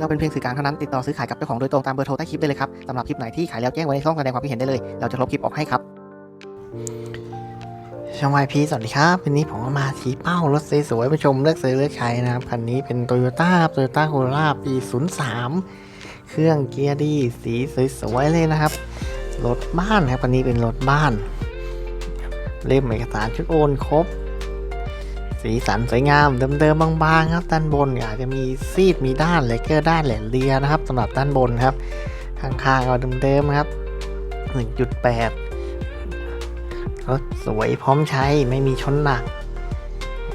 เราเป็นเพียงสื่อกลางเท่านั้นติดต่อซื้อขายกับเจ้าของโดยตรงตามเบอร์โทรใต้คลิปได้เลยครับสำหรับคลิปไหนที่ขายแล้วแจ้งไว้ในช่องแสดงความคิดเห็นได้เลย เราจะลบคลิปออกให้ครับช่องวายพีสวัสดีครับวันนี้ผมก็มาชี้เป้ารถสวยๆไปชมเลือกซื้อเลือกใช้นะครับคันนี้เป็น t o y ยต้าโตโยต้าโคโรล่าปี 03 เครื่องเกียร์ดีสีสวยๆเลยนะครับรถบ้านครับคันนี้เป็นรถบ้าน เล่มเอกสารชุดโอนครบ สีสันสวยงามเดิมๆบางๆครับ ด้านบนอาจจะมีซีดมีด้านเลเกอร์ด้านแหลมเรียนะครับสำหรับด้านบนครับ ข้างๆก็เดิมๆครับ 1.8รถสวยพร้อมใช้ไม่มีชนหนัก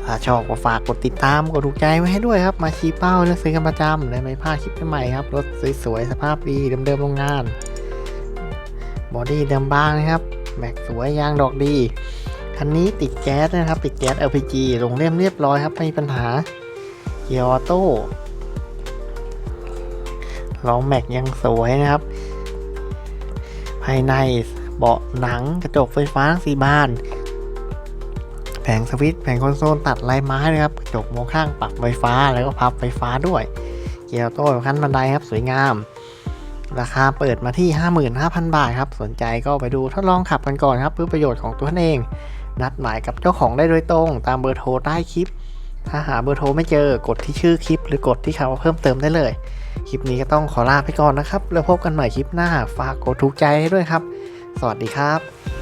ถ้าชอบก็ฝากกดติดตามกดถูกใจไว้ให้ด้วยครับ มาชี้เป้าเลือกซื้อกันประจำได้ไม่พลาดคลิปใหม่ๆครับ รถสวยๆสภาพดีเดิมๆโรงงาน บอดี้เดิมบางนะครับแม็กสวยยางดอกดี คันนี้ติดแก๊สนะครับ ติดแก๊ส LPG ลงเล่มเรียบร้อยครับ ไม่มีปัญหา เกียร์ออโต้ล้อแม็กยังสวยนะครับ ภายในเบาะหนังกระจกไฟฟ้าสีบาน แผงสวิตช์แผงคอนโซลตัดลายไม้นะครับ กระจกมองข้างปรับไฟฟ้าแล้วก็พับไฟฟ้าด้วย เกียร์ออโต้ขั้นบันไดครับ สวยงาม ราคาเปิดมาที่ 55,000 บาทครับ สนใจก็ไปดูทดลองขับกันก่อนครับ เพื่อประโยชน์ของตัวเอง นัดหมายกับเจ้าของได้โดยตรง ตามเบอร์โทรใต้คลิป ถ้าหาเบอร์โทรไม่เจอกดที่ชื่อคลิป หรือกดที่คำว่าเพิ่มเติมได้เลย คลิปนี้ก็ต้องขอลาไปก่อนนะครับ แล้วพบกันใหม่คลิปหน้า ฝากกดถูกใจให้ด้วยครับ สวัสดีครับ